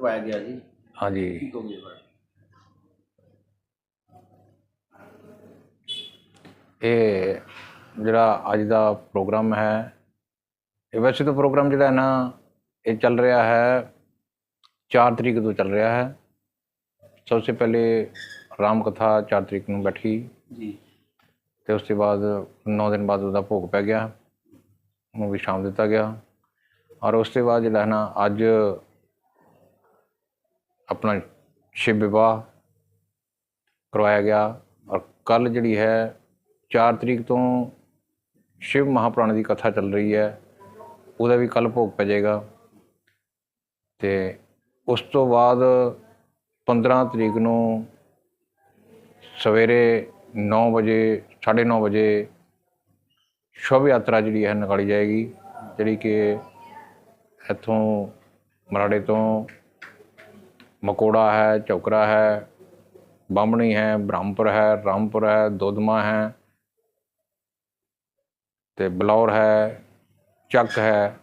ਕਰਵਾਇਆ ਗਿਆ ਜੀ। ਹਾਂਜੀ। ਇਹ ਜਿਹੜਾ ਅੱਜ ਦਾ ਪ੍ਰੋਗਰਾਮ ਹੈ ਇਹ ਵੈਸੇ ਤਾਂ ਪ੍ਰੋਗਰਾਮ ਜਿਹੜਾ ਹੈ ਨਾ ਇਹ ਚੱਲ ਰਿਹਾ ਹੈ 4 ਤਰੀਕ ਤੋਂ ਚੱਲ ਰਿਹਾ ਹੈ। ਸਭ ਤੋਂ ਪਹਿਲੇ ਰਾਮ ਕਥਾ 4 ਤਰੀਕ ਨੂੰ ਬੈਠੀ। ਜੀ। ਤੇ ਉਸ ਤੋਂ ਬਾਅਦ 9 ਦਿਨ ਬਾਅਦ ਉਹਦਾ ਭੋਗ ਪੈ ਗਿਆ। ਉਹਨੂੰ ਵਿਸ਼ਰਾਮ ਦਿੱਤਾ ਗਿਆ। ਔਰ ਉਸ ਤੋਂ ਬਾਅਦ ਜਿਹੜਾ ਹੈ ਨਾ ਅੱਜ ਆਪਣਾ ਸ਼ਿਵ ਵਿਵਾਹ ਕਰਵਾਇਆ ਗਿਆ ਔਰ ਕੱਲ ਜਿਹੜੀ ਹੈ 4 ਤਰੀਕ ਤੋਂ ਸ਼ਿਵ ਮਹਾਪੁਰਾਣ ਦੀ ਕਥਾ ਚੱਲ ਰਹੀ ਹੈ, ਉਹਦਾ ਵੀ ਕੱਲ ਭੋਗ ਪੈ ਜਾਏਗਾ। ਤੇ ਉਸ ਤੋਂ ਬਾਅਦ 15 ਤਰੀਕ ਨੂੰ ਸਵੇਰੇ 9 ਵਜੇ 9:30 ਵਜੇ ਸ਼ੁਭ ਯਾਤਰਾ ਜਿਹੜੀ ਹੈ ਨਿਕਾਲੀ ਜਾਏਗੀ, ਜਿਹੜੀ ਕਿ ਇੱਥੋਂ ਮਰਾੜੇ ਤੋਂ ਮਕੋੜਾ ਹੈ, ਚੌਕਰਾ ਹੈ, ਬਾਹਮਣੀ ਹੈ, ਬ੍ਰਹਮਪੁਰ ਹੈ, ਰਾਮਪੁਰ ਹੈ ਦੋਦਮਾ ਹੈ ਤੇ ਬਲੌਰ ਹੈ, ਚੱਕ ਹੈ,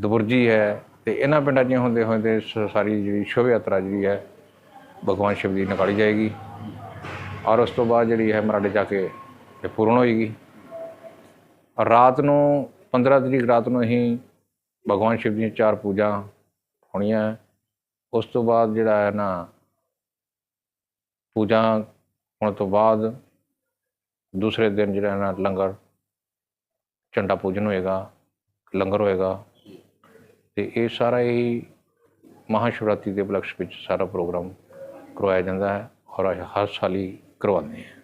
ਦਬੁਰਜੀ ਹੈ ਤੇ ਇਹਨਾਂ ਪਿੰਡਾਂ 'ਚ ਹੁੰਦੇ ਹੁੰਦੇ ਸ- ਸਾਰੀ ਜਿਹੜੀ ਸ਼ੁਭ ਯਾਤਰਾ ਜਿਹੜੀ ਹੈ, ਭਗਵਾਨ ਸ਼ਿਵ ਦੀ ਨਿਕਾਲੀ ਜਾਏਗੀ ਔਰ ਉਸ ਤੋਂ ਬਾਅਦ ਜਿਹੜੀ ਹੈ ਮਰਾੜੇ ਜਾ ਕੇ ਇਹ ਪੂਰਨ ਹੋਏਗੀ। ਰਾਤ ਨੂੰ 15 ਤਰੀਕ ਰਾਤ ਨੂੰ ਅਸੀਂ ਭਗਵਾਨ ਸ਼ਿਵ ਦੀਆਂ ਚਾਰ ਪੂਜਾ ਹੋਣੀਆਂ। ਉਸ ਤੋਂ ਬਾਅਦ ਜਿਹੜਾ ਹੈ ਨਾ ਪੂਜਾ ਹੋਣ ਤੋਂ ਬਾਅਦ ਦੂਸਰੇ ਦਿਨ ਜਿਹੜਾ ਹੈ ਨਾ ਲੰਗਰ ਝੰਡਾ ਪੂਜਨ ਹੋਏਗਾ ਲੰਗਰ ਹੋਏਗਾ। ਤੇ ਇਹ ਸਾਰਾ ਹੀ ਮਹਾਸ਼ਿਵਰਾਤਰੀ ਦੇ ਉਪਲਕਸ਼ ਵਿੱਚ ਸਾਰਾ ਪ੍ਰੋਗਰਾਮ ਕਰਵਾਇਆ ਜਾਂਦਾ ਹੈ ਔਰ ਹਰ ਸਾਲ ਹੀ ਕਰਵਾਉਂਦੇ ਹਾਂ।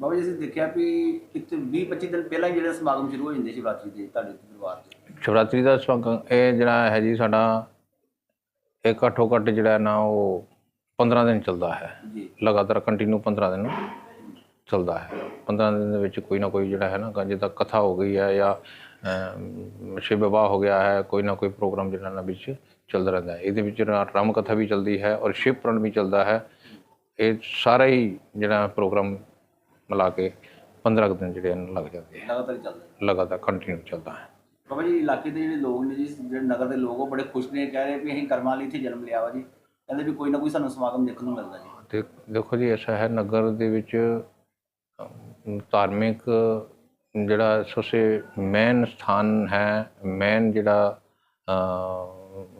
ਬਾਬਾ ਜੀ ਅਸੀਂ ਦੇਖਿਆ ਵੀ ਇੱਥੇ 20 25 ਦਿਨ ਪਹਿਲਾਂ ਹੀ ਜਿਹੜੇ ਸਮਾਗਮ ਸ਼ੁਰੂ ਹੋ ਜਾਂਦੇ ਸ਼ਿਵਰਾਤਰੀ ਦੇ ਤੁਹਾਡੇ ਦਰਬਾਰ 'ਚ ਸ਼ਿਵਰਾਤਰੀ ਦਾ ਸਮਾਗਮ ਇਹ ਜਿਹੜਾ ਹੈ ਜੀ ਸਾਡਾ ਇਹ ਘੱਟੋ ਘੱਟ ਜਿਹੜਾ ਨਾ ਉਹ 15 ਦਿਨ ਚੱਲਦਾ ਹੈ। ਲਗਾਤਾਰ ਕੰਟੀਨਿਊ 15 ਦਿਨ ਚੱਲਦਾ ਹੈ। 15 ਦਿਨ ਦੇ ਵਿੱਚ ਕੋਈ ਨਾ ਕੋਈ ਜਿਹੜਾ ਹੈ ਨਾ ਜਿੱਦਾਂ ਕਥਾ ਹੋ ਗਈ ਹੈ ਜਾਂ ਸ਼ਿਵ ਵਿਵਾਹ ਹੋ ਗਿਆ ਹੈ ਕੋਈ ਨਾ ਕੋਈ ਪ੍ਰੋਗਰਾਮ ਜਿਹੜਾ ਨਾ ਵਿੱਚ ਚੱਲਦਾ ਰਹਿੰਦਾ ਹੈ। ਇਹਦੇ ਵਿੱਚ ਰਾਮ ਕਥਾ ਵੀ ਚੱਲਦੀ ਹੈ ਔਰ ਸ਼ਿਵ ਪੁਰਾਣ ਵੀ ਚੱਲਦਾ ਹੈ। ਇਹ ਸਾਰਾ ਹੀ ਜਿਹੜਾ ਪ੍ਰੋਗਰਾਮ ਮਿਲਾ ਕੇ 15 ਕੁ ਦਿਨ ਜਿਹੜੇ ਲੱਗ ਜਾਂਦੇ ਹੈ। ਲਗਾਤਾਰ ਚੱਲਦਾ। ਲਗਾਤਾਰ ਕੰਟੀਨਿਊ ਚੱਲਦਾ ਹੈ। ਬਾਬਾ ਜੀ, ਇਲਾਕੇ ਦੇ ਜਿਹੜੇ ਲੋਕ ਨੇ ਜੀ, ਜਿਹੜੇ ਨਗਰ ਦੇ ਲੋਕ, ਉਹ ਬੜੇ ਖੁਸ਼ ਨੇ, ਕਹਿ ਰਹੇ ਵੀ ਅਸੀਂ ਕਰਮਾਂ ਲਈ ਇੱਥੇ ਜਨਮ ਲਿਆ ਵਾ ਜੀ। ਕਹਿੰਦੇ ਵੀ ਕੋਈ ਨਾ ਕੋਈ ਸਾਨੂੰ ਸਮਾਗਮ ਦੇਖਣ ਨੂੰ ਮਿਲਦਾ ਜੀ। ਤੇ ਦੇਖੋ ਜੀ, ਐਸਾ ਹੈ ਨਗਰ ਦੇ ਵਿੱਚ ਧਾਰਮਿਕ, ਜਿਹੜਾ ਸੋਸੇ ਮੇਨ ਸਥਾਨ ਹੈ ਮੇਨ ਜਿਹੜਾ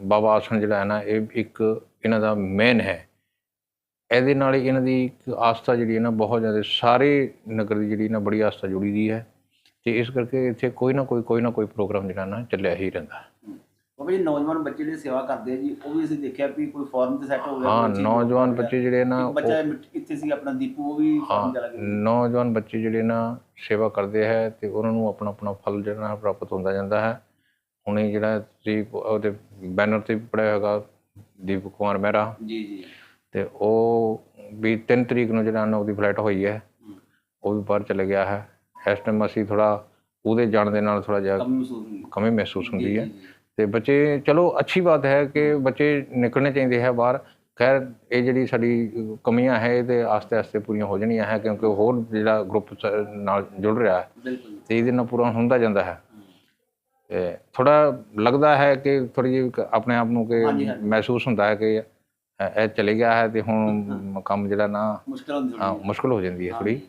ਬਾਬਾ ਆਸਣ ਜਿਹੜਾ ਹੈ ਨਾ, ਇਹ ਇੱਕ ਇਹਨਾਂ ਦਾ ਮੇਨ ਹੈ। ਇਹਦੇ ਨਾਲ ਇਹਨਾਂ ਦੀ ਇੱਕ ਆਸਥਾ ਜਿਹੜੀ ਹੈ ਨਾ, ਬਹੁਤ ਜ਼ਿਆਦਾ ਸਾਰੇ ਨਗਰ ਦੀ ਜਿਹੜੀ ਨਾ, ਬੜੀ ਆਸਥਾ ਜੁੜੀ ਦੀ ਹੈ। ਤੇ ਇਸ ਕਰਕੇ ਇੱਥੇ ਕੋਈ ਨਾ ਕੋਈ ਕੋਈ ਨਾ ਕੋਈ ਪ੍ਰੋਗਰਾਮ ਜਿਹੜਾ ਨਾ ਚੱਲਿਆ ਹੀ ਰਹਿੰਦਾ। ਹੈ ਜੀ ਨੌਜਵਾਨ ਬੱਚੇ ਜਿਹੜੇ ਸੇਵਾ ਕਰਦੇ ਆ ਜੀ ਉਹ ਵੀ ਅਸੀਂ ਦੇਖਿਆ ਵੀ ਕੋਈ ਫੋਰਨ ਤੇ ਸੈੱਟ ਹੋ ਗਿਆ ਹਾਂ ਨੌਜਵਾਨ। ਬੱਚੇ ਜਿਹੜੇ ਨਾ ਬੱਚਾ ਇੱਥੇ ਸੀ ਆਪਣਾ ਦੀਪੂ ਉਹ ਵੀ ਹਾਂ ਫੋਰਨ ਚਲਾ ਗਿਆ। ਨੌਜਵਾਨ ਬੱਚੇ ਜਿਹੜੇ ਨਾ ਸੇਵਾ ਕਰਦੇ ਹੈ ਤੇ ਉਹਨਾਂ ਨੂੰ ਆਪਣਾ ਆਪਣਾ ਫਲ ਜਿਹੜਾ ਨਾ ਪ੍ਰਾਪਤ ਹੁੰਦਾ ਜਾਂਦਾ ਹੈ। ਹੁਣੇ ਜਿਹੜਾ ਤੁਸੀਂ ਉਹਦੇ ਬੈਨਰ ਤੇ ਵੀ ਪੜਿਆ ਹੋਗਾ ਦੀਪ ਕੁਮਾਰ ਮਹਿਰਾ। ਜੀ ਜੀ। ਤੇ ਉਹ ਵੀ 3 ਤਰੀਕ ਨੂੰ ਜਿਹੜਾ ਨਾ ਉਹਦੀ ਫਲਾਈਟ ਹੋਈ ਹੈ ਉਹ ਵੀ ਬਾਹਰ ਚਲੇ ਗਿਆ ਹੈ। ਇਸ ਟਾਈਮ ਅਸੀਂ ਥੋੜਾ ਉਹਦੇ ਜਾਣ ਦੇ ਨਾਲ ਥੋੜਾ ਜਿਹਾ ਕਮੀ ਮਹਿਸੂਸ ਹੁੰਦੀ ਹੈ। ਤੇ ਬੱਚੇ ਚਲੋ ਅੱਛੀ ਬਾਤ ਹੈ ਕਿ ਬੱਚੇ ਨਿਕਲਣੇ ਚਾਹੀਦੇ ਹੈ ਬਾਹਰ। ਖੈਰ ਇਹ ਜਿਹੜੀ ਸਾਡੀ ਕਮੀਆਂ ਹੈ ਇਹ ਤੇ ਆਸਤੇ ਆਸਤੇ ਪੂਰੀਆਂ ਹੋ ਜਾਣੀਆਂ ਹੈ ਕਿਉਂਕਿ ਹੋਰ ਜਿਹੜਾ ਗਰੁੱਪ ਨਾਲ ਜੁੜ ਰਿਹਾ ਹੈ ਤੇ ਇਹਦੇ ਨਾਲ ਪੂਰਾ ਹੁੰਦਾ ਜਾਂਦਾ ਹੈ। ਤੇ ਥੋੜਾ ਲੱਗਦਾ ਹੈ ਕਿ ਥੋੜੀ ਜਿਹੀ ਆਪਣੇ ਆਪ ਨੂੰ ਕਿ। ਮਹਿਸੂਸ ਹੁੰਦਾ ਹੈ ਕਿ ਇਹ ਚਲੇ ਗਿਆ ਹੈ ਤੇ ਹੁਣ ਕੰਮ ਜਿਹੜਾ ਨਾ ਮੁਸ਼ਕਲ ਹਾਂ, ਥੋੜੀ ਮੁਸ਼ਕਲ ਹੋ ਜਾਂਦੀ ਹੈ ਥੋੜੀ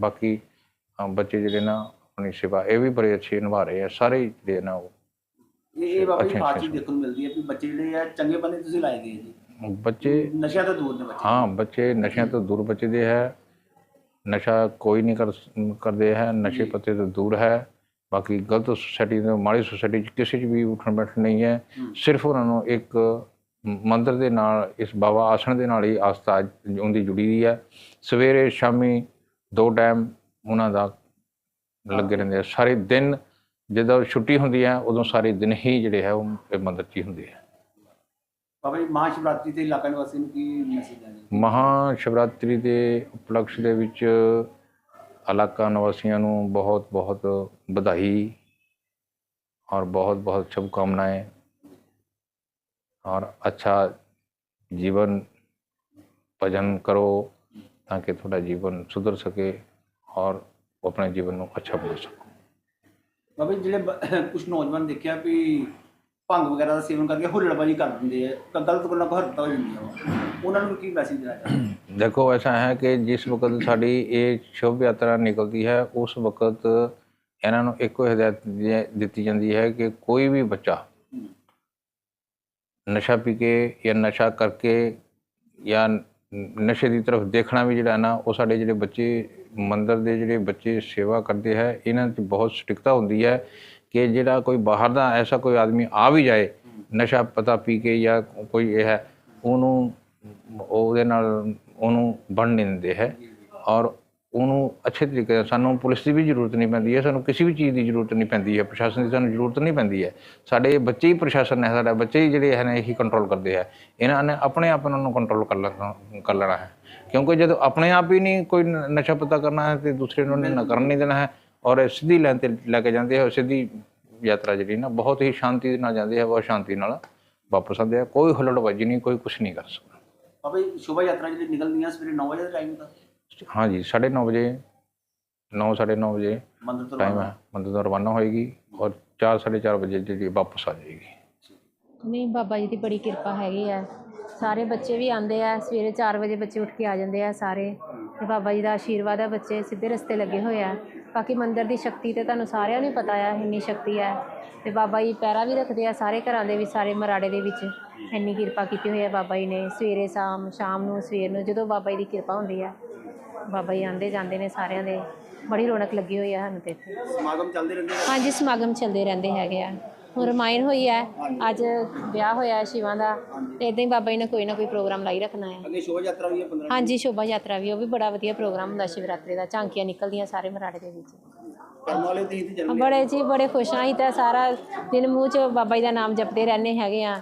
ਬਾਕੀ ਬੱਚੇ ਜਿਹੜੇ ਨਾ ਆਪਣੀ ਸੇਵਾ ਇਹ ਵੀ ਬੜੇ ਅੱਛੇ ਨਿਭਾ ਰਹੇ ਆ ਸਾਰੇ ਜਿਹੜੇ ਨਾ ਉਹ। ਇਹ ਇਹ ਬਾਬਾ ਜੀ ਦੇਖਣ ਨੂੰ ਮਿਲਦੀ ਹੈ ਕਿ ਬੱਚੇ ਜਿਹੜੇ ਆ ਚੰਗੇ ਬੰਦੇ ਤੁਸੀਂ ਲਾਏ ਗਏ ਜੀ। ਬੱਚੇ ਨਸ਼ਿਆਂ ਤੋਂ ਦੂਰ ਨੇ ਬੱਚੇ। ਹਾਂ ਬੱਚੇ ਨਸ਼ਿਆਂ ਤੋਂ ਦੂਰ ਬਚਦੇ ਹੈ। ਨਸ਼ਾ ਕੋਈ ਨਹੀਂ ਕਰ ਕਰਦੇ ਹੈ ਨਸ਼ੇ ਪੱਤੇ ਤੋਂ ਦੂਰ ਹੈ। ਬਾਕੀ ਗਲਤ ਸੁਸਾਇਟੀ ਤੋਂ ਮਾੜੀ ਸੁਸਾਇਟੀ ਚ ਕਿਸੇ ਚ ਵੀ ਉੱਠਣ ਬੈਠਣ ਨਹੀਂ ਹੈ। ਸਿਰਫ ਉਹਨਾਂ ਨੂੰ ਇੱਕ ਮੰਦਿਰ ਦੇ ਨਾਲ ਇਸ ਬਾਬਾ ਆਸਣ ਦੇ ਨਾਲ ਹੀ ਆਸਥਾ ਉਹਦੀ ਜੁੜੀ ਦੀ ਹੈ। ਸਵੇਰੇ ਸ਼ਾਮੀ ਦੋ ਟਾਈਮ ਉਹਨਾਂ ਦਾ ਲੱਗੇ ਰਹਿੰਦੇ ਆ। ਸਾਰੇ ਦਿਨ ਜਦੋਂ ਛੁੱਟੀ ਹੁੰਦੀ ਹੈ ਉਦੋਂ ਸਾਰੇ ਦਿਨ ਹੀ ਜਿਹੜੇ ਹੈ ਉਹ ਮੰਦਰ 'ਚ ਹੁੰਦੇ ਆ। ਬਾਬਾ ਜੀ ਮਹਾਸ਼ਿਵਰਾਤਰੀ ਤੇ ਇਲਾਕਾ ਨਿਵਾਸੀ ਨੂੰ ਕੀ ਮੈਸੇਜ ਹੈ ਮਹਾਸ਼ਿਵਰਾਤਰੀ ਦੇ ਉਪਲਕਸ਼ ਦੇ ਵਿੱਚ ਇਲਾਕਾ ਨਿਵਾਸੀਆਂ ਨੂੰ ਬਹੁਤ ਬਹੁਤ ਵਧਾਈ ਔਰ ਬਹੁਤ ਬਹੁਤ ਸ਼ੁਭ ਕਾਮਨਾएं ਔਰ ਅੱਛਾ ਜੀਵਨ ਭਜਨ ਕਰੋ ਤਾਂ ਕਿ ਤੁਹਾਡਾ ਜੀਵਨ ਸੁਧਰ ਸਕੇ। ਔਰ ਆਪਣੇ ਜੀਵਨ ਨੂੰ ਅੱਛਾ ਬਣਾ ਸਕੋ। ਬਾਬੇ ਜਿਹੜੇ ਕੁਝ ਨੌਜਵਾਨ ਦੇਖਿਆ ਵੀ ਭੰਗ ਵਗੈਰਾ ਦਾ ਸੇਵਨ ਕਰਕੇ ਹੁੱਲੜਬਾਜ਼ੀ ਕਰ ਦਿੰਦੇ ਆ ਤਾਂ ਗਲਤ ਗੱਲਾਂ ਹਰਕਤਾਂ ਹੋ ਜਾਂਦੀਆਂ ਉਹਨਾਂ ਨੂੰ ਕੀ ਮੈਸੇਜ ਦੇਣਾ ਚਾਹੁੰਦੇ ਦੇਖੋ ਐਸਾ ਹੈ ਕਿ ਜਿਸ ਵਕਤ ਸਾਡੀ ਇਹ ਸ਼ੁਭ ਯਾਤਰਾ ਨਿਕਲਦੀ ਹੈ ਉਸ ਵਕਤ ਇਹਨਾਂ ਨੂੰ ਇੱਕੋ ਹਦਾਇਤ ਦਿੱਤੀ ਜਾਂਦੀ ਹੈ ਕਿ ਕੋਈ ਵੀ ਬੱਚਾ ਨਸ਼ਾ ਪੀ ਕੇ ਜਾਂ ਨਸ਼ਾ ਕਰਕੇ ਜਾਂ ਨਸ਼ੇ ਦੀ ਤਰਫ ਦੇਖਣਾ ਵੀ ਜਿਹੜਾ ਨਾ ਉਹ ਸਾਡੇ ਜਿਹੜੇ ਬੱਚੇ ਮੰਦਰ ਦੇ ਜਿਹੜੇ ਬੱਚੇ ਸੇਵਾ ਕਰਦੇ ਹੈ, ਇਹਨਾਂ 'ਚ ਬਹੁਤ ਸਟਿਕਤਾ ਹੁੰਦੀ ਹੈ ਕਿ ਜਿਹੜਾ ਕੋਈ ਬਾਹਰ ਦਾ ਐਸਾ ਕੋਈ ਆਦਮੀ ਆ ਵੀ ਜਾਏ, ਨਸ਼ਾ ਪਤਾ ਪੀ ਕੇ ਜਾਂ ਕੋਈ ਇਹ ਹੈ, ਉਹਨੂੰ ਉਹਦੇ ਨਾਲ ਉਹਨੂੰ ਬਣ ਨਹੀਂ ਦਿੰਦੇ ਹੈ ਔਰ ਉਹਨੂੰ ਅੱਛੇ ਤਰੀਕੇ ਨਾਲ, ਸਾਨੂੰ ਪੁਲਿਸ ਦੀ ਵੀ ਜ਼ਰੂਰਤ ਨਹੀਂ ਪੈਂਦੀ ਹੈ, ਸਾਨੂੰ ਕਿਸੇ ਵੀ ਚੀਜ਼ ਦੀ ਜ਼ਰੂਰਤ ਨਹੀਂ ਪੈਂਦੀ ਹੈ, ਪ੍ਰਸ਼ਾਸਨ ਦੀ ਸਾਨੂੰ ਜ਼ਰੂਰਤ ਨਹੀਂ ਪੈਂਦੀ ਹੈ। ਸਾਡੇ ਬੱਚੇ ਹੀ ਪ੍ਰਸ਼ਾਸਨ ਹੈ, ਸਾਡਾ ਬੱਚੇ ਹੀ ਜਿਹੜੇ ਹਨ ਇਹੀ ਕੰਟਰੋਲ ਕਰਦੇ ਹੈ ਇਹਨਾਂ ਨੇ ਆਪਣੇ ਆਪ ਨੂੰ ਕੰਟਰੋਲ ਕਰ ਲੈਣਾ ਕਰ ਲੈਣਾ ਹੈ। ਕਿਉਂਕਿ ਜਦੋਂ ਆਪਣੇ ਆਪ ਹੀ ਨਹੀਂ ਕੋਈ ਨਸ਼ਾ ਪਤਾ ਕਰਨਾ ਹੈ, ਤੇ ਦੂਸਰੇ ਨੂੰ ਨਾ ਕਰਨ ਨਹੀਂ ਦੇਣਾ ਹੈ, ਔਰ ਇਹ ਸਿੱਧੀ ਲਾਈਨ ਤੇ ਲੈ ਕੇ ਜਾਂਦੇ ਹੈ ਔਰ ਸਿੱਧੀ ਯਾਤਰਾ ਜਿਹੜੀ ਨਾ, ਬਹੁਤ ਹੀ ਸ਼ਾਂਤੀ ਨਾਲ ਜਾਂਦੇ ਹੈ ਬਹੁਤ ਸ਼ਾਂਤੀ ਨਾਲ ਵਾਪਸ ਆਉਂਦੇ ਆ। ਕੋਈ ਹੁੱਲੜਬਾਜੀ ਨਹੀਂ, ਕੋਈ ਕੁਝ ਨਹੀਂ ਕਰ ਸਕਦਾ। ਬਾਬਾ ਸ਼ੋਭਾ ਯਾਤਰਾ ਜਿਹੜੀ ਨਿਕਲਦੀਆਂ ਸਵੇਰੇ 9 ਵਜੇ ਦਾ ਟਾਈਮ ਦਾ ਹਾਂਜੀ 9:30 ਵਜੇ 9:30 ਵਜੇ ਮੰਦਰ ਤੋਂ ਟਾਈਮ ਹੈ। ਮੰਦਰ ਤੋਂ ਰਵਾਨਾ ਹੋਏਗੀ ਔਰ 4:30 ਵਜੇ ਜਿਹੜੀ ਵਾਪਸ ਆ ਜਾਏਗੀ। ਨਹੀਂ ਬਾਬਾ ਜੀ ਦੀ ਬੜੀ ਕਿਰਪਾ ਹੈਗੀ ਆ ਸਾਰੇ ਬੱਚੇ ਵੀ ਆਉਂਦੇ ਆ ਸਵੇਰੇ 4 ਵਜੇ ਬੱਚੇ ਉੱਠ ਕੇ ਆ ਜਾਂਦੇ ਆ ਸਾਰੇ। ਤੇ ਬਾਬਾ ਜੀ ਦਾ ਆਸ਼ੀਰਵਾਦ ਆ ਬੱਚੇ ਸਿੱਧੇ ਰਸਤੇ ਲੱਗੇ ਹੋਏ ਆ। ਬਾਕੀ ਮੰਦਿਰ ਦੀ ਸ਼ਕਤੀ ਤੇ ਤੁਹਾਨੂੰ ਸਾਰਿਆਂ ਨੂੰ ਹੀ ਪਤਾ ਆ ਇੰਨੀ ਸ਼ਕਤੀ ਆ ਤੇ ਬਾਬਾ ਜੀ ਪੈਰਾ ਵੀ ਰੱਖਦੇ ਆ ਸਾਰੇ ਘਰਾਂ ਦੇ ਵਿੱਚ ਸਾਰੇ ਮਰਾੜੇ ਦੇ ਵਿੱਚ। ਇੰਨੀ ਕਿਰਪਾ ਕੀਤੀ ਹੋਈ ਆ ਬਾਬਾ ਜੀ ਨੇ। ਸਵੇਰੇ ਸ਼ਾਮ ਸ਼ਾਮ ਨੂੰ ਸਵੇਰ ਨੂੰ ਜਦੋਂ ਬਾਬਾ ਜੀ ਦੀ ਕਿਰਪਾ ਹੁੰਦੀ ਆ ਬਾਬਾ ਜੀ ਆਉਂਦੇ ਜਾਂਦੇ ਨੇ ਸਾਰਿਆਂ ਦੇ। ਬੜੀ ਰੌਣਕ ਲੱਗੀ ਹੋਈ ਆ ਸਾਨੂੰ ਤੇ ਇੱਥੇ। ਸਮਾਗਮ ਚੱਲਦੇ ਰਹਿੰਦੇ ਆ? ਹਾਂਜੀ ਸਮਾਗਮ ਚੱਲਦੇ ਰਹਿੰਦੇ ਹੈਗੇ ਆ। ਹੁਣ ਰਮਾਇਣ ਹੋਈ ਹੈ ਅੱਜ ਵਿਆਹ ਹੋਇਆ ਹੈ ਸ਼ਿਵਾਂ ਦਾ ਤੇ ਇਦਾਂ ਹੀ ਬਾਬਾ ਜੀ ਨੇ ਕੋਈ ਨਾ ਕੋਈ ਪ੍ਰੋਗਰਾਮ ਲਾਈ ਰੱਖਣਾ ਹੈ ਅੱਗੇ ਸ਼ੋਭਾ ਯਾਤਰਾ ਵੀ ਹੈ 15 ਹਾਂਜੀ ਸ਼ੋਭਾ ਯਾਤਰਾ ਵੀ ਉਹ ਵੀ ਬੜਾ ਵਧੀਆ ਪ੍ਰੋਗਰਾਮ ਹੁੰਦਾ ਸ਼ਿਵਰਾਤਰੀ ਦਾ। ਝਾਂਕੀਆਂ ਨਿਕਲਦੀਆਂ ਸਾਰੇ ਮਰਾੜੇ ਦੇ ਵਿੱਚ। ਕਰਨ ਵਾਲੇ ਤੇ ਤੇ ਜਨਮ ਬੜੇ ਜੀ ਬੜੇ ਖੁਸ਼ ਆਂ ਅਸੀਂ ਤਾਂ ਸਾਰਾ ਦਿਨ ਮੂੰਹ 'ਚ ਬਾਬਾ ਜੀ ਦਾ ਨਾਮ ਜਪਦੇ ਰਹਿੰਦੇ ਹੈਗੇ ਆ।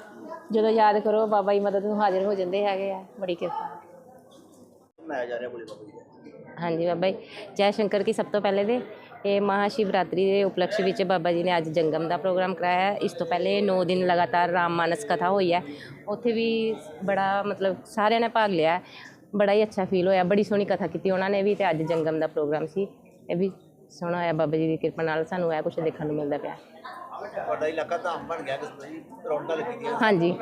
ਜਦੋਂ ਯਾਦ ਕਰੋ ਬਾਬਾ ਜੀ ਮਦਦ ਨੂੰ ਹਾਜ਼ਰ ਹੋ ਜਾਂਦੇ ਹੈਗੇ ਆ। ਬੜੀ ਕਿਰਪਾ। ਮਨਾਇਆ ਜਾ ਰਿਹਾ ਬੋਲੇ ਬਾਬਾ ਜੀ। ਹਾਂਜੀ ਬਾਬਾ ਜੀ। ਜੈ ਸ਼ੰਕਰ ਕੀ ਸਭ ਤੋਂ ਪਹਿਲੇ ਦੇ। ਇਹ ਮਹਾਸ਼ਿਵਰਾਤਰੀ ਦੇ ਉਪਲਕਸ਼ ਵਿੱਚ ਬਾਬਾ ਜੀ ਨੇ ਅੱਜ ਜੰਗਮ ਦਾ ਪ੍ਰੋਗਰਾਮ ਕਰਾਇਆ ਹੈ। ਇਸ ਤੋਂ ਪਹਿਲੇ 9 ਦਿਨ ਲਗਾਤਾਰ ਰਾਮ ਮਾਨਸ ਕਥਾ ਹੋਈ ਹੈ। ਉੱਥੇ ਵੀ ਬੜਾ ਮਤਲਬ ਸਾਰਿਆਂ ਨੇ ਭਾਗ ਲਿਆ ਹੈ। ਬੜਾ ਹੀ ਅੱਛਾ ਫੀਲ ਹੋਇਆ। ਬੜੀ ਸੋਹਣੀ ਕਥਾ ਕੀਤੀ ਉਹਨਾਂ ਨੇ ਵੀ ਤੇ ਅੱਜ ਜੰਗਮ ਦਾ ਪ੍ਰੋਗਰਾਮ ਸੀ। ਇਹ ਵੀ ਸੋਹਣਾ ਹੋਇਆ। ਬਾਬਾ ਜੀ ਦੀ ਕਿਰਪਾ ਨਾਲ ਸਾਨੂੰ ਇਹ ਕੁਝ ਦੇਖਣ ਨੂੰ ਮਿਲਦਾ ਪਿਆ। ਤੁਹਾਡਾ ਇਲਾਕਾ ਧਾਮ ਬਣ ਗਿਆ ਕਿਸ ਤਰ੍ਹਾਂ ਜੀ ਰੌਣਕਾਂ ਲੱਗੀ ਦੀਆਂ ਹਾਂਜੀ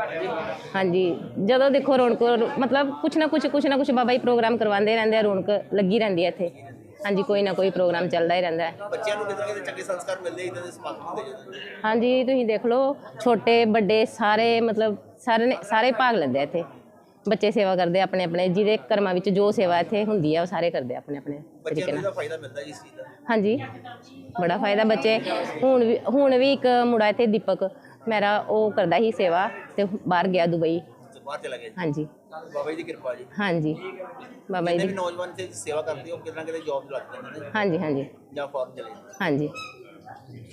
ਹਾਂਜੀ। ਜਦੋਂ ਦੇਖੋ ਰੌਣਕ ਮਤਲਬ ਕੁਛ ਨਾ ਕੁਛ ਕੁਛ ਨਾ ਕੁਛ ਬਾਬਾ ਜੀ ਪ੍ਰੋਗਰਾਮ ਕਰਵਾਉਂਦੇ ਰਹਿੰਦੇ ਆ ਰੌਣਕ ਲੱਗੀ ਰਹਿੰਦੀ ਹੈ ਇੱਥੇ। ਹਾਂਜੀ ਕੋਈ ਨਾ ਕੋਈ ਪ੍ਰੋਗਰਾਮ ਚੱਲਦਾ ਹੀ ਰਹਿੰਦਾ ਹੈ। ਬੱਚਿਆਂ ਨੂੰ ਕਿਤੇ ਨਾ ਕਿਤੇ ਚੰਗੇ ਸੰਸਕਾਰ ਮਿਲਦੇ ਇਦਾਂ ਦੇ ਸਮਾਗਮ ਹੁੰਦੇ ਜਾਂਦੇ ਹਾਂਜੀ ਤੁਸੀਂ ਦੇਖ ਲਓ ਛੋਟੇ ਵੱਡੇ ਸਾਰੇ ਮਤਲਬ ਸਾਰੇ ਨੇ ਸਾਰੇ ਭਾਗ ਲੈਂਦੇ ਆ ਇੱਥੇ। ਬੱਚੇ ਸੇਵਾ ਕਰਦੇ ਆਪਣੇ ਆਪਣੇ ਜਿਹਦੇ ਕਰਮਾਂ ਵਿੱਚ ਜੋ ਸੇਵਾ ਇੱਥੇ ਹੁੰਦੀ ਆ ਉਹ ਸਾਰੇ ਕਰਦੇ ਆ ਆਪਣੇ ਆਪਣੇ ਤਰੀਕੇ ਨਾਲ। ਫਾਇਦਾ ਮਿਲਦਾ ਇਸ ਚੀਜ਼ ਦਾ? ਹਾਂਜੀ ਬੜਾ ਫਾਇਦਾ ਬੱਚੇ। ਹੁਣ ਵੀ ਹੁਣ ਵੀ ਇੱਕ ਮੁੰਡਾ ਇੱਥੇ ਦੀਪਕ ਮੇਰਾ ਉਹ ਕਰਦਾ ਹੀ ਸੇਵਾ ਤੇ ਬਾਹਰ ਗਿਆ ਦੁਬਈ। ਬਾਹਰ ਚਲਾ ਗਿਆ ਜੀ? ਹਾਂਜੀ। ਬਾਬਾ ਜੀ ਦੀ ਕਿਰਪਾ ਜੀ। ਹਾਂਜੀ ਬਾਬਾ ਜੀ ਜਿੰਨੇ ਵੀ ਦੀ ਨੌਜਵਾਨ ਤੇ ਸੇਵਾ ਕਰਦੇ ਹੋ ਕਿਤੇ ਨਾ ਕਿਤੇ ਜੌਬ ਲੱਗ ਜਾਂਦੇ ਨੇ? ਹਾਂਜੀ ਹਾਂਜੀ। ਜਾਂ ਫੌਰਨ ਚਲੇ ਜਾਂਦੇ ਹਾਂਜੀ।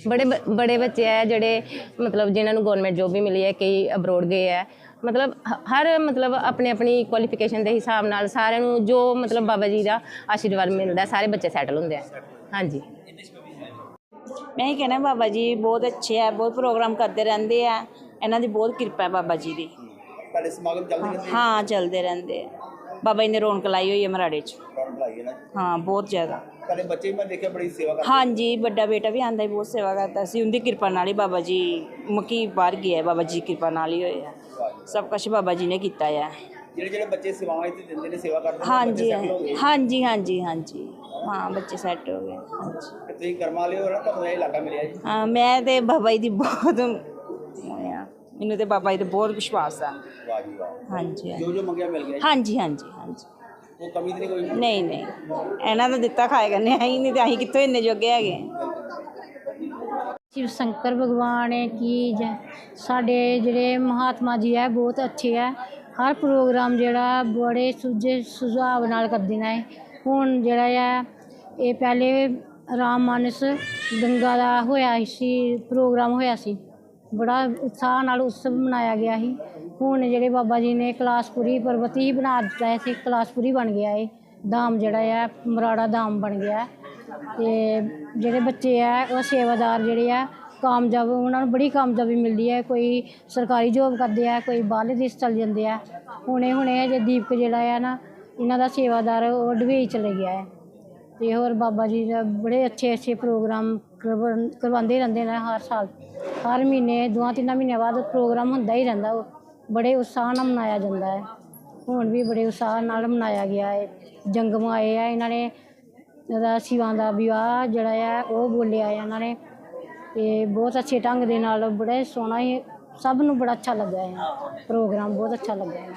ਬੜੇ ਬ- ਬੜੇ ਬੱਚੇ ਆ ਜਿਹੜੇ ਮਤਲਬ ਜਿਨ੍ਹਾਂ ਨੂੰ ਗਵਰਨਮੈਂਟ ਜੋਬ ਵੀ ਮਿਲੀ ਹੈ ਕਈ ਅਬਰੋਡ ਗਏ ਆ। ਮਤਲਬ ਹਰ ਮਤਲਬ ਆਪਣੀ ਆਪਣੀ ਕੁਆਲੀਫਿਕੇਸ਼ਨ ਦੇ ਹਿਸਾਬ ਨਾਲ ਸਾਰਿਆਂ ਨੂੰ ਜੋ ਮਤਲਬ ਬਾਬਾ ਜੀ ਦਾ ਆਸ਼ੀਰਵਾਦ ਮਿਲਦਾ ਸਾਰੇ ਬੱਚੇ ਸੈਟਲ ਹੁੰਦੇ ਆ। ਹਾਂਜੀ। ਮੈਂ ਇਹ ਕਹਿਣਾ ਬਾਬਾ ਜੀ ਬਹੁਤ ਅੱਛੇ ਆ ਬਹੁਤ ਪ੍ਰੋਗਰਾਮ ਕਰਦੇ ਰਹਿੰਦੇ ਆ। ਇਹਨਾਂ ਦੀ ਬਹੁਤ ਕਿਰਪਾ ਹੈ ਬਾਬਾ ਜੀ ਦੀ। ਪਹਿਲੇ ਸਮਾਗਮ ਚੱਲਦੇ ਰਹਿੰਦੇ ਹਾਂ ਚੱਲਦੇ ਰਹਿੰਦੇ ਆ। ਬਾਬਾ ਜੀ ਨੇ ਰੌਣਕ ਲਾਈ ਹੋਈ ਹੈ ਮਰਾੜੇ 'ਚ। ਰੌਣਕ ਲਾਈ ਹੈ ਨਾ? ਹਾਂ ਬਹੁਤ ਜ਼ਿਆਦਾ। ਪਹਿਲੇ ਬੱਚੇ ਵੀ ਮੈਂ ਦੇਖਿਆ ਬੜੀ ਸੇਵਾ ਕਰਦੇ ਹਾਂਜੀ ਵੱਡਾ ਬੇਟਾ ਵੀ ਆਂਦਾ ਹੀ ਬਹੁਤ ਸੇਵਾ ਕਰਦਾ ਸੀ। ਉਹਦੀ ਕਿਰਪਾ ਨਾਲ ਹੀ ਬਾਬਾ ਜੀ ਮੱਕੀ ਬਾਹਰ ਗਿਆ ਹੈ, ਬਾਬਾ ਜੀ ਦੀ ਕਿਰਪਾ ਨਾਲ ਹੀ ਹੋਇਆ। ਸਭ ਕੁਝ ਬਾਬਾ ਜੀ ਨੇ ਕੀਤਾ ਹੈ ਜਿਹੜੇ ਜਿਹੜੇ ਬੱਚੇ ਸੇਵਾਵਾਂ ਇੱਥੇ ਦਿੰਦੇ ਨੇ ਸੇਵਾ ਕਰਦੇ ਨੇ ਹਾਂਜੀ। ਹਾਂਜੀ ਹਾਂਜੀ ਹਾਂਜੀ। ਹਾਂ ਬੱਚੇ ਸੈੱਟ ਹੋ ਗਏ ਹਾਂਜੀ। ਤੇ ਤੁਸੀਂ ਕਰਮਾ ਵਾਲੇ ਹੋ ਨਾ ਤੁਹਾਨੂੰ ਇਹ ਇਲਾਕਾ ਮਿਲਿਆ ਜੀ? ਹਾਂ ਮੈਂ ਤੇ ਬਾਬਾ ਜੀ ਦੀ ਬਹੁਤ ਹੋਇਆ। ਮੈਨੂੰ ਤੇ ਬਾਬਾ ਜੀ ਤੇ ਬਹੁਤ ਵਿਸ਼ਵਾਸ ਆ। ਵਾਹ ਜੀ ਵਾਹ। ਹਾਂਜੀ ਹਾਂਜੀ। ਜੋ ਜੋ ਮੰਗਿਆ ਮਿਲ ਗਿਆ ਜੀ। ਹਾਂਜੀ ਹਾਂਜੀ ਹਾਂਜੀ। ਉਹ ਕਮੀ ਤਾਂ ਨਹੀਂ ਕੋਈ? ਨਹੀਂ ਨਹੀਂ। ਇਹਨਾਂ ਦਾ ਦਿੱਤਾ ਖਾਏ ਕਰਨੇ ਅਸੀਂ ਨਹੀਂ ਤੇ ਅਸੀਂ ਕਿੱਥੋਂ ਇੰਨੇ ਜੋਗੇ ਹੈਗੇ? ਸ਼ਿਵ ਸ਼ੰਕਰ ਭਗਵਾਨ ਕੀ ਜੈ। ਸਾਡੇ ਜਿਹੜੇ ਮਹਾਤਮਾ ਜੀ ਹੈ ਬਹੁਤ ਅੱਛੇ ਹੈ। ਹਰ ਪ੍ਰੋਗਰਾਮ ਜਿਹੜਾ ਬੜੇ ਸੁਝੇ ਸੁਝਾਵ ਨਾਲ ਕਰਦੇ ਨੇ। ਹੁਣ ਜਿਹੜਾ ਹੈ ਇਹ ਪਹਿਲੇ ਰਾਮ ਮਾਨਸ ਗੰਗਾ ਦਾ ਹੋਇਆ ਸੀ ਪ੍ਰੋਗਰਾਮ ਹੋਇਆ ਸੀ। ਬੜਾ ਉਤਸ਼ਾਹ ਨਾਲ ਉਤਸਵ ਮਨਾਇਆ ਗਿਆ ਸੀ। ਹੁਣ ਜਿਹੜੇ ਬਾਬਾ ਜੀ ਨੇ ਕਲਾਸਪੁਰੀ ਪਰਬਤੀ ਹੀ ਬਣਾ ਦਿੱਤਾ ਹੈ ਸੀ ਕਲਾਸਪੁਰੀ ਬਣ ਗਿਆ ਹੈ ਧਾਮ ਜਿਹੜਾ ਹੈ ਮਰਾੜਾ ਧਾਮ ਬਣ ਗਿਆ। ਹੈ ਤੇ ਜਿਹੜੇ ਬੱਚੇ ਆ, ਉਹ ਸੇਵਾਦਾਰ ਜਿਹੜੇ ਆ, ਕਾਮਯਾਬ, ਉਹਨਾਂ ਨੂੰ ਬੜੀ ਕਾਮਯਾਬੀ ਮਿਲਦੀ ਹੈ। ਕੋਈ ਸਰਕਾਰੀ ਜੋਬ ਕਰਦੇ ਆ, ਕੋਈ ਬਾਹਰਲੇ ਦੇਸ਼ ਚਲ ਜਾਂਦੇ ਆ। ਹੁਣੇ ਹੁਣੇ ਜੇ ਦੀਪਕ ਜਿਹੜਾ ਆ ਨਾ, ਇਹਨਾਂ ਦਾ ਸੇਵਾਦਾਰ ਉਹ ਦੁਬਈ ਚਲੇ ਗਿਆ ਹੈ। ਤੇ ਹੋਰ ਬਾਬਾ ਜੀ ਦਾ ਬੜੇ ਅੱਛੇ ਅੱਛੇ ਪ੍ਰੋਗਰਾਮ ਕਰਵਾ- ਕਰਵਾਉਂਦੇ ਰਹਿੰਦੇ ਨੇ ਹਰ ਸਾਲ। ਹਰ ਮਹੀਨੇ ਦੋ ਤਿੰਨ ਮਹੀਨਿਆਂ ਬਾਅਦ ਪ੍ਰੋਗਰਾਮ ਹੁੰਦਾ ਹੀ ਰਹਿੰਦਾ ਉਹ। ਬੜੇ ਉਤਸ਼ਾਹ ਨਾਲ ਮਨਾਇਆ ਜਾਂਦਾ ਹੈ। ਹੁਣ ਵੀ ਬੜੇ ਉਤਸ਼ਾਹ ਨਾਲ ਮਨਾਇਆ ਗਿਆ ਹੈ। ਜੰਗਮ ਆਏ ਆ, ਇਹਨਾਂ ਨੇ ਇਹਦਾ ਸ਼ਿਵਾਂ ਦਾ ਵਿਆਹ ਜਿਹੜਾ ਆ, ਉਹ ਬੋਲਿਆ ਇਹਨਾਂ ਨੇ। ਤੇ ਬਹੁਤ ਅੱਛੇ ਢੰਗ ਦੇ ਨਾਲ ਬੜੇ ਸੋਹਣਾ ਹੀ, ਸਭ ਨੂੰ ਬੜਾ ਅੱਛਾ ਲੱਗਾ ਹੈ ਪ੍ਰੋਗਰਾਮ ਬਹੁਤ ਅੱਛਾ ਲੱਗਾ ਹੈ